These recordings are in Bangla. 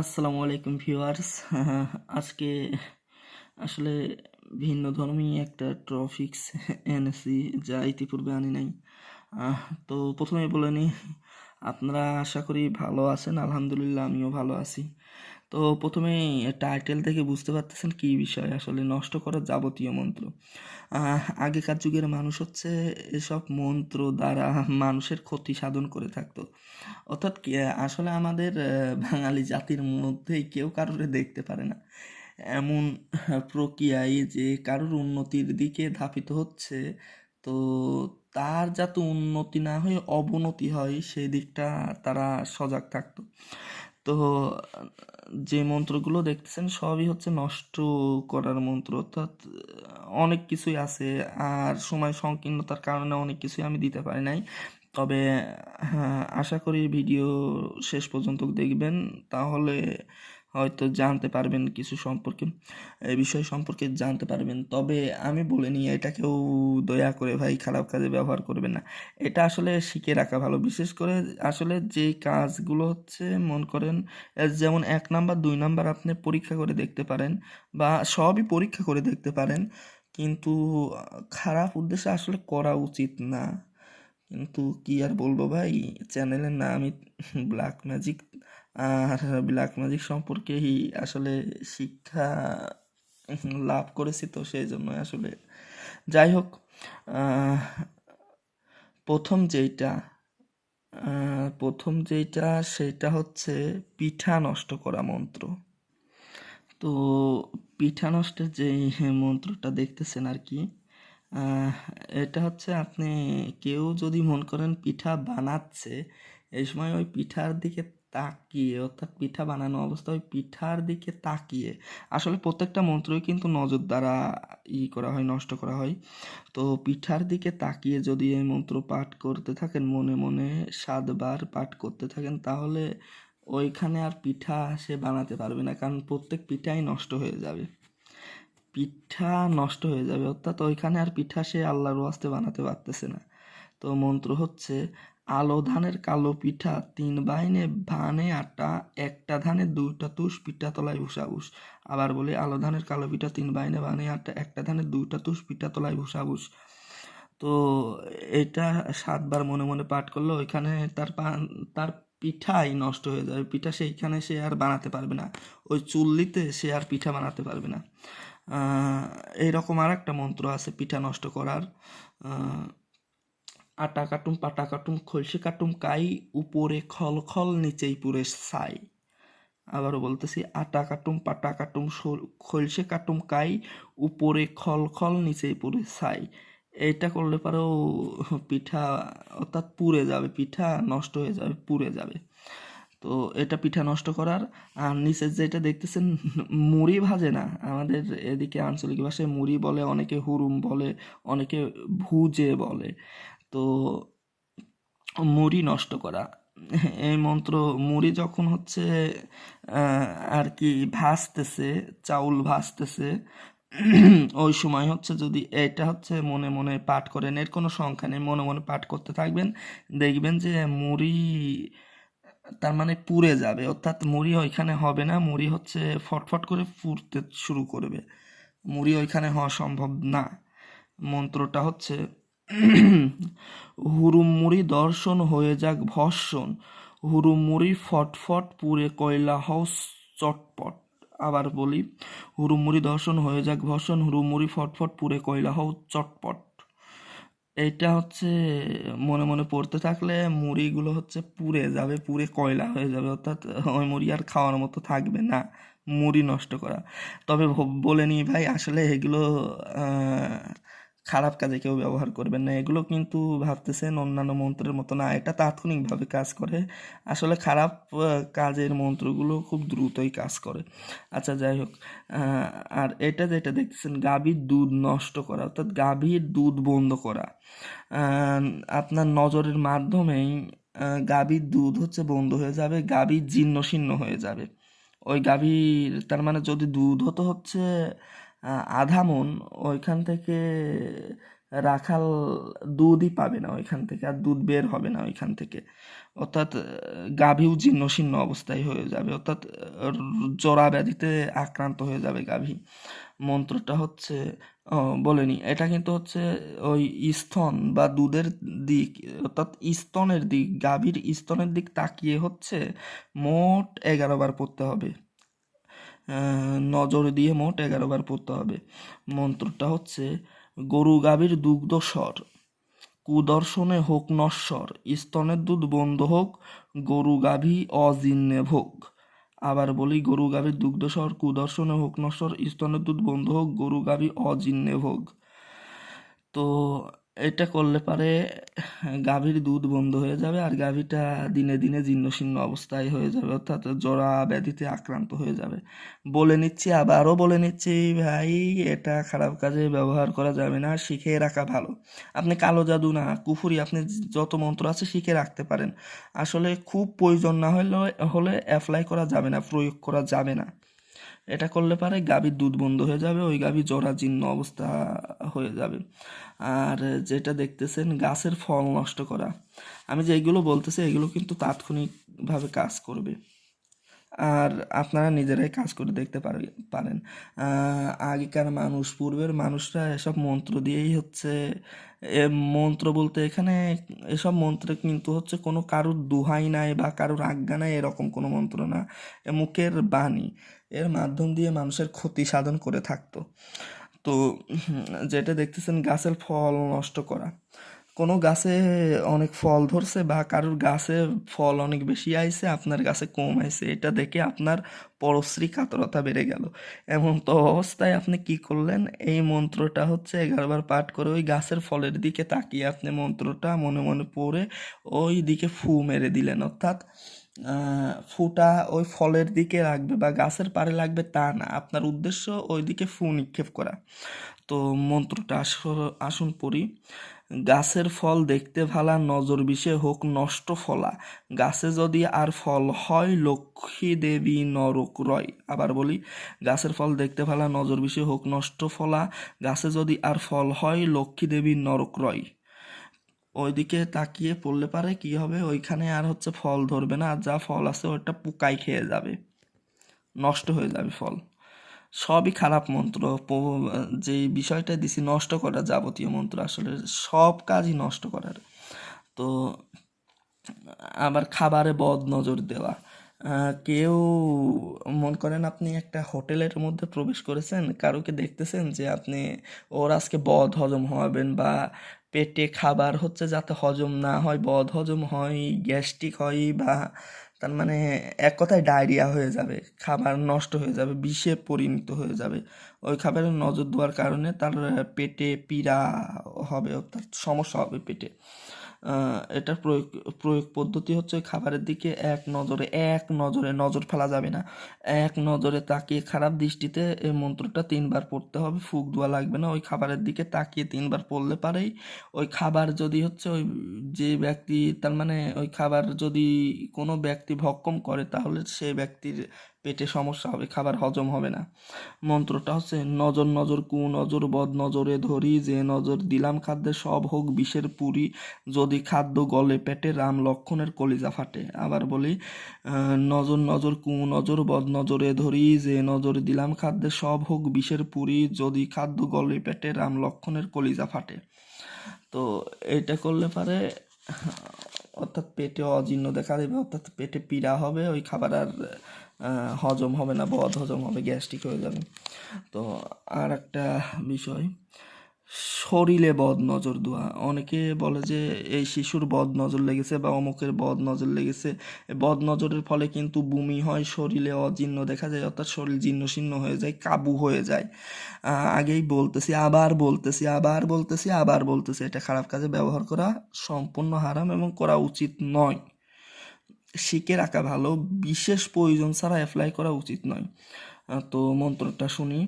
আসসালামু আলাইকুম ভিউয়ার্স। আজকে আসলে ভিন্ন ধর্মী একটা ট্রফিক্স এনেছি যা ইতিপূর্বে আনি নাই। তো প্রথমে বলে নিই আপনারা আশা করি ভালো আছেন, আলহামদুলিল্লাহ আমিও ভালো আছি। তো প্রথমে টাইটেল থেকে বুঝতে পারতেছেন কি বিষয়? আসলে নষ্ট করার যাবতীয় মন্ত্র। আগেকার যুগের মানুষ হচ্ছে এসব মন্ত্র দ্বারা মানুষের ক্ষতি সাধন করে থাকতো। অর্থাৎ আসলে আমাদের বাঙালি জাতির মধ্যেই কেউ কারোরে দেখতে পারে না। এমন প্রক্রিয়ায় যে কারোর উন্নতির দিকে ধাপিত হচ্ছে, তো তার যাতে উন্নতি না হয়ে, অবনতি হয়, সেই দিকটা তারা সজাগ থাকতো। তো, যে মন্ত্রগুলো দেখতেছেন সবই হচ্ছে নষ্ট করার মন্ত্র। অর্থাৎ, অনেক কিছুই আছে আর সময় সংকীর্ণতার কারণে অনেক কিছুই আমি দিতে পারি নাই। তবে হ্যাঁ আশা করি ভিডিও শেষ পর্যন্ত দেখবেন। তাহলে হয়তো জানতে পারবেন কিছু সম্পর্কে, এই বিষয় সম্পর্কে জানতে পারবেন। তবে আমি বলে নিই এটা কেউ দয়া করে ভাই খারাপ কাজে ব্যবহার করবেন না। এটা আসলে শিখে রাখা ভালো। বিশেষ করে আসলে যে কাজগুলো হচ্ছে, মন করেন যেমন এক নাম্বার, দুই নাম্বার আপনি পরীক্ষা করে দেখতে পারেন বা সবই পরীক্ষা করে দেখতে পারেন, কিন্তু খারাপ উদ্দেশ্যে আসলে করা উচিত না। কিন্তু কি আর বলব ভাই, চ্যানেলের নামই ব্ল্যাক ম্যাজিক আর ব্ল্যাক ম্যাজিক সম্পর্কেই আসলে শিক্ষা লাভ করেছি তো সেই জন্য আসলে। যাই হোক প্রথম যেইটা প্রথম যেইটা সেটা হচ্ছে পিঠা নষ্ট করা মন্ত্র। তো পিঠা নষ্টের যে মন্ত্রটা দেখতেছেন আর কি এটা হচ্ছে আপনি কেউ যদি মন করেন পিঠা বানাচ্ছে, এই সময় ওই পিঠার দিকে তাকিয়ে, অর্থাৎ পিঠা বানানো অবস্থায় পিঠার দিকে তাকিয়ে। আসলে প্রত্যেকটা মন্ত্রই কিন্তু নজর দ্বারা ই করা হয়, নষ্ট করা হয়। তো পিঠার দিকে তাকিয়ে যদি এই মন্ত্র পাঠ করতে থাকেন, মনে মনে সাতবার পাঠ করতে থাকেন, তাহলে ওইখানে আর পিঠা সে বানাতে পারবে না, কারণ প্রত্যেক পিঠাই নষ্ট হয়ে যাবে। পিঠা নষ্ট হয়ে যাবে, অর্থাৎ ওইখানে আর পিঠা সে আল্লাহর ওয়াস্তে বানাতে পারতেছে না। তো মন্ত্র হচ্ছে আলো ধানের কালো পিঠা, তিন বাহিনে ভানে আটা একটা ধানের দুইটা তুষ, পিঠা তলায় ভুষাভুষ আবার বলি আলো ধানের কালো পিঠা, তিন বাহিনে ভানে আটা একটা ধানের দুইটা তুষ, পিঠা তলায় ভুষাভুষ তো এটা সাতবার মনে মনে পাঠ করলে ওইখানে তার তার পিঠাই নষ্ট হয়ে যাবে পিঠা সেইখানে সে আর বানাতে পারবে না। ওই চুল্লিতে সে আর পিঠা বানাতে পারবে না। এইরকম আর একটা মন্ত্র আছে, পিঠা নষ্ট করার। আটা কাটুম পাটা কাটুম খলসি কাটুম কাই, উপরে খল খল, নিচেই পুরে ছাই আবারও বলতেছি আটা কাটুম পাটা কাটুম খলসে কাটুম কাই, উপরে খল খল, নিচেই পুরে ছাই এটা করলে পরেও পিঠা অর্থাৎ পুড়ে যাবে, পিঠা নষ্ট হয়ে যাবে, পুড়ে যাবে। তো এটা পিঠা নষ্ট করার, আর নিচের যেটা দেখতেছেন, মুড়ি ভাজে না। আমাদের এদিকে আঞ্চলিক ভাষায় মুড়ি বলে, অনেকে হুরুম বলে, অনেকে ভুজে বলে। তো মুড়ি নষ্ট করা। এই মন্ত্র মুড়ি যখন হচ্ছে আর কি ভাজতেছে, চাউল ভাসতেছে ওই সময় হচ্ছে যদি এটা হচ্ছে মনে মনে পাঠ করেন, এর কোনো সংখ্যা নেই, মনে মনে পাঠ করতে থাকবেন, দেখবেন যে মুড়ি তার মানে পুড়ে যাবে, অর্থাৎ মুড়ি ওইখানে হবে না, মুড়ি হচ্ছে ফটফট করে পুড়তে শুরু করবে। মুড়ি ওইখানে হওয়া সম্ভব না। মন্ত্রটা হচ্ছে হুরুম মুড়ি দর্শন হয়ে যাক ভর্ষণ হুরুম মুড়ি ফটফট পুড়ে কয়লা হাউস চটপট। আবার বলি হুরুম মুড়ি দর্শন হয়ে যাক ভর্ষণ হুরুম মুড়ি ফটফট পুড়ে কয়লা হাউস চটপট। এইটা হচ্ছে, মনে মনে পড়তে থাকলে মুড়িগুলো হচ্ছে পুড়ে যাবে, পুড়ে কয়লা হয়ে যাবে, অর্থাৎ ওই মুড়ি আর খাওয়ার মতো থাকবে না, মুড়ি নষ্ট করা। তবে বলে নিই ভাই, আসলে এগুলো খারাপ কাজে কেউ ব্যবহার করবেন না। এগুলো কিন্তু ভাবতেছেন অন্যান্য মন্ত্রের মতো না, এটা তাৎক্ষণিকভাবে কাজ করে। আসলে খারাপ কাজের মন্ত্রগুলো খুব দ্রুতই কাজ করে। আচ্ছা যাই হোক আর এটা যেটা দেখতেছেন, গাভীর দুধ নষ্ট করা, অর্থাৎ গাভীর দুধ বন্ধ করা। আপনার নজরের মাধ্যমেই গাভীর দুধ হচ্ছে বন্ধ হয়ে যাবে গাভী জীর্ণ শীর্ণ হয়ে যাবে। ওই গাভীর, তার মানে যদি দুধ হতো হচ্ছে আধা মন ওইখান থেকে রাখাল দুধই পাবে না ওইখান থেকে, আর দুধ বের হবে না ওইখান থেকে। অর্থাৎ গাভীও জীর্ণ শীর্ণ অবস্থায় হয়ে যাবে। অর্থাৎ জরা ব্যাধিতে আক্রান্ত হয়ে যাবে গাভী। মন্ত্রটা হচ্ছে বলেনি এটা কিন্তু হচ্ছে ওই স্তন বা দুধের দিক, অর্থাৎ স্তনের দিক, গাভীর স্তনের দিক তাকিয়ে হচ্ছে মোট এগারো বার পড়তে হবে। নজর দিয়ে মোট এগারো বার পড়তে হবে। মন্ত্রটা হচ্ছে, গরু গাভীর দুগ্ধ স্বর, কুদর্শনে হোক নশ্বর, স্তনের দুধ বন্ধ হোক, গরু গাভী অজিন্নে ভোগ। আবার বলি, গরু গাভীর দুগ্ধস্বর কুদর্শনে হোক নশ্বর, স্তনের দুধ বন্ধ হোক, গরু গাভী অজিন্নে ভোগ। তো এটা করলে পারে, গাভীর দুধ বন্ধ হয়ে যাবে আর গাভীটা দিনে দিনে জীর্ণ শীর্ণ অবস্থায় হয়ে যাবে, অর্থাৎ জরা ব্যাধিতে আক্রান্ত হয়ে যাবে। বলে নিচ্ছি, আবারও বলে নিচ্ছি, ভাই, এটা খারাপ কাজে ব্যবহার করা যাবে না, শিখে রাখা ভালো। আপনি কালো জাদু না, কুফুরি, আপনি যত মন্ত্র আছে শিখে রাখতে পারেন। আসলে খুব প্রয়োজন না হলে হলে অ্যাপ্লাই করা যাবে না, প্রয়োগ করা যাবে না। এটা করলে পারে গাভীর দুধ বন্ধ হয়ে যাবে, ওই গাভী জরাজীর্ণ অবস্থা হয়ে যাবে। আর যেটা দেখতেছেন, গাছের ফল নষ্ট করা। আমি যেগুলো বলতেছি, এগুলো কিন্তু তাৎক্ষণিকভাবে কাজ করবে। আর আপনারা নিজেরাই কাজ করে দেখতে পারেন। আগেকার মানুষ, পূর্বের মানুষরা এসব মন্ত্র দিয়েই হচ্ছে, এ মন্ত্র বলতে এখানে এসব মন্ত্রে কিন্তু হচ্ছে কোনো কারুর দুহাই নাই বা কারুর আজ্ঞা নাই, এরকম কোনো মন্ত্র না। এ মুখের বাণী, এর মাধ্যম দিয়ে মানুষের ক্ষতি সাধন করে থাকতো। তো, যেটা দেখতেছেন গাছের ফল নষ্ট করা। কোনো গাছে অনেক ফল ধরছে বা কারোর গাছে ফল অনেক বেশি আইছে, আপনার গাছে কম আইছে, এটা দেখে আপনার পরশ্রী কাতরতা বেড়ে গেল। এমন তো অবস্থায় আপনি কি করলেন? এই মন্ত্রটা হচ্ছে এগারোবার পাঠ করে ওই গাছের ফলের দিকে তাকিয়ে আপনি মন্ত্রটা মনে মনে পড়ে ওই দিকে ফু মেরে দিলেন। অর্থাৎ ফুটা ওই ফলের দিকে রাখবে বা গাছের পাড়ে লাগবে তা না, আপনার উদ্দেশ্য ওই দিকে ফু নিক্ষেপ করা। তো মন্ত্রটা আস- আসুন পড়ি। গাছের ফল দেখতে ভালা, নজর বিষে হোক নষ্ট ফলা। গাছে যদি আর ফল হয়, লক্ষ্মী দেবী নরক রয়। আবার বলি, গাছের ফল দেখতে ভালা, নজর বিষে হোক নষ্ট ফলা। গাছে যদি আর ফল হয়, লক্ষ্মী দেবী নরক রয়। ওইদিকে তাকিয়ে পড়লে পারে কি হবে, ওইখানে আর হচ্ছে ফল ধরবে না, আর যা ফল আছে ওটা পোকায় খেয়ে যাবে। নষ্ট হয়ে যাবে ফল। সবই খারাপ মন্ত্র যে বিষয়টা দিছি নষ্ট করা যাবতীয় মন্ত্র আসলে সব কাজই নষ্ট করার। তো আবার খাবারে বদ নজর দেওয়া কেউ, মন করেন আপনি একটা হোটেলের মধ্যে প্রবেশ করেছেন, কারোকে দেখতেছেন যে আপনি, ওর আজকে বদ হজম হবেন বা পেটে খাবার হচ্ছে যাতে হজম না হয়, বদ হজম হয়, গ্যাস্ট্রিক হয় বা তার মানে এক কথায় ডায়রিয়া হয়ে যাবে, খাবার নষ্ট হয়ে যাবে, বিষে পরিণত হয়ে যাবে। ওই খাবারের নজর দেওয়ার কারণে তার পেটে পীড়া হবে তার সমস্যা হবে পেটে। এটার প্রয়োগ প্রয়োগ পদ্ধতি হচ্ছে খাবারের দিকে এক নজরে এক নজরে নজর ফেলা যাবে না। এক নজরে তাকিয়ে খারাপ দৃষ্টিতে এই মন্ত্রটা তিনবার পড়তে হবে, ফুক দেওয়া লাগবে না। ওই খাবারের দিকে তাকিয়ে তিনবার পড়লে পারেই। ওই খাবার যদি হচ্ছে ওই যে ব্যক্তি, তার মানে ওই খাবার যদি কোনো ব্যক্তি ভক্ষণ করে, তাহলে সে ব্যক্তির পেটে সমস্যা হবে, খাবার হজম হবে না। মন্ত্রটা হচ্ছে, নজর নজর কু, নজর বদ, নজরে ধরি, যে নজর দিলাম খাদ্যে সব হোক, বিষের পুরি, যদি খাদ্য গলে পেটে, রাম লক্ষণের কলিজা ফাটে। আবার বলি নজর নজর কু, নজর বদ, নজরে ধরি, যে নজর দিলাম খাদ্যে সব হোক, বিষের পুরি, যদি খাদ্য গলে পেটে, রাম লক্ষণের কলিজা ফাটে। তো এটা করলে পারে অর্থাৎ পেটে অজীর্ণ দেখা দেবে, অর্থাৎ পেটে পীড়া হবে, ওই খাবার আর হজম হবে না বদ হজম হবে, গ্যাস্ট্রিক হয়ে যাবে। তো আর একটা বিষয় শরীরে বদ নজর দেওয়া অনেকে বলে যে, এই শিশুর বদ নজর লেগেছে বা অমুকের বদ নজর লেগেছে। বদ নজরের ফলে কিন্তু বমি হয়, শরীরে অজীর্ণ দেখা যায়, অর্থাৎ শরীর জীর্ণ শীর্ণ হয়ে যায়, কাবু হয়ে যায়। আগেই বলতেছি, আবার বলতেছি আবার বলতেছি আবার বলতেছি। এটা খারাপ কাজে ব্যবহার করা সম্পূর্ণ হারাম এবং করা উচিত নয়। শিখে রাখা ভালো, বিশেষ প্রয়োজন ছাড়া অ্যাপ্লাই করা উচিত নয়। তো মন্ত্রটা শুনি।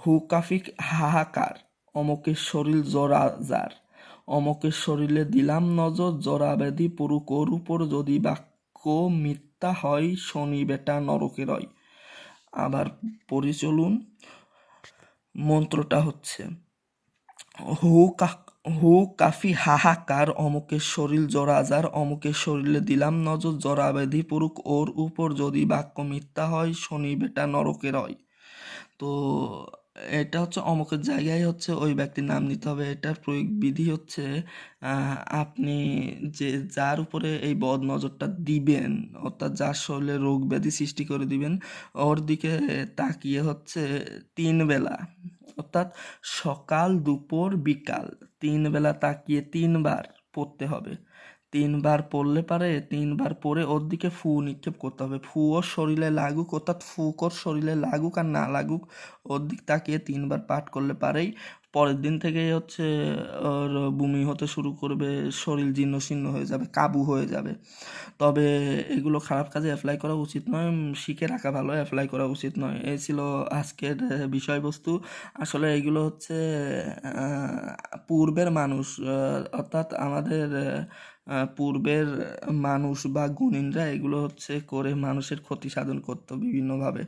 হুকাফিক হাহাকার, অমকের শরীর জরা। যার অমকের শরীরে দিলাম নজর জরা ব্যাধি পুরুক ওর উপর যদি বাক্য মিথ্যা হয়, শনি বেটা নরকে রয়। আবার পড়ি চলুন, মন্ত্রটা হচ্ছে, হু হু কাফি হাহাকার, অমুকের শরীর জরাজার অমুকের শরীরে দিলাম নজর জরাবেধি পুরুক ওর উপর যদি বাক্য মিথ্যা হয়, শনি বেটা নরকের হয় তো এটা হচ্ছে অমুকের জায়গায় হচ্ছে ওই ব্যক্তির নাম নিতে হবে। এটার প্রয়োগ বিধি হচ্ছে আপনি যে যার উপরে এই বদ নজরটা দিবেন, অর্থাৎ যার শরীরে রোগ ব্যাধি সৃষ্টি করে দিবেন, ওর দিকে তাকিয়ে হচ্ছে তিন বেলা, অর্থাৎ সকাল, দুপুর, বিকাল তিন বেলা তাকিয়ে তিনবার পড়তে হবে। তিনবার পড়লে পারে, তিনবার পরে ওর দিকে ফু নিক্ষেপ করতে হবে। ফু ওর শরীরে লাগুক, অর্থাৎ ফুক ওর শরীরে লাগুক আর না লাগুক, ওর দিক তাকিয়ে তিনবার পাঠ করলে পারেই। পরের দিন থেকেই হচ্ছে ওর বমি হতে শুরু করবে, শরীর জীর্ণ শীর্ণ হয়ে যাবে, কাবু হয়ে যাবে। তবে এগুলো খারাপ কাজে অ্যাপ্লাই করা উচিত নয় শিখে রাখা ভালো অ্যাপ্লাই করা উচিত নয়। এই ছিল আজকের বিষয়বস্তু। আসলে এগুলো হচ্ছে পূর্বের মানুষ অর্থাৎ আমাদের পূর্বের মানুষ বা গুণিনরা এগুলো হচ্ছে করে মানুষের ক্ষতি সাধন করতো বিভিন্নভাবে।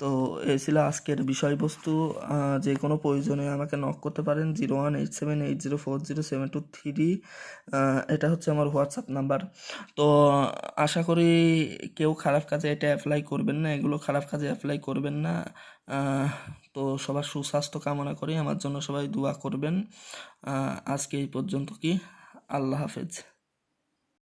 তো এ ছিল আজকের বিষয়বস্তু। যে কোনো প্রয়োজনে আমাকে নক করতে পারেন zero one eight seven eight zero four zero seven two three এটা হচ্ছে আমার হোয়াটসঅ্যাপ নাম্বার। তো আশা করি কেউ খারাপ কাজে এটা অ্যাপ্লাই করবেন না, এগুলো খারাপ কাজে অ্যাপ্লাই করবেন না। তো সবার সুস্বাস্থ্য কামনা করি। আমার জন্য সবাই দোয়া করবেন। আজকে এই পর্যন্ত কি? আল্লাহ হাফেজ।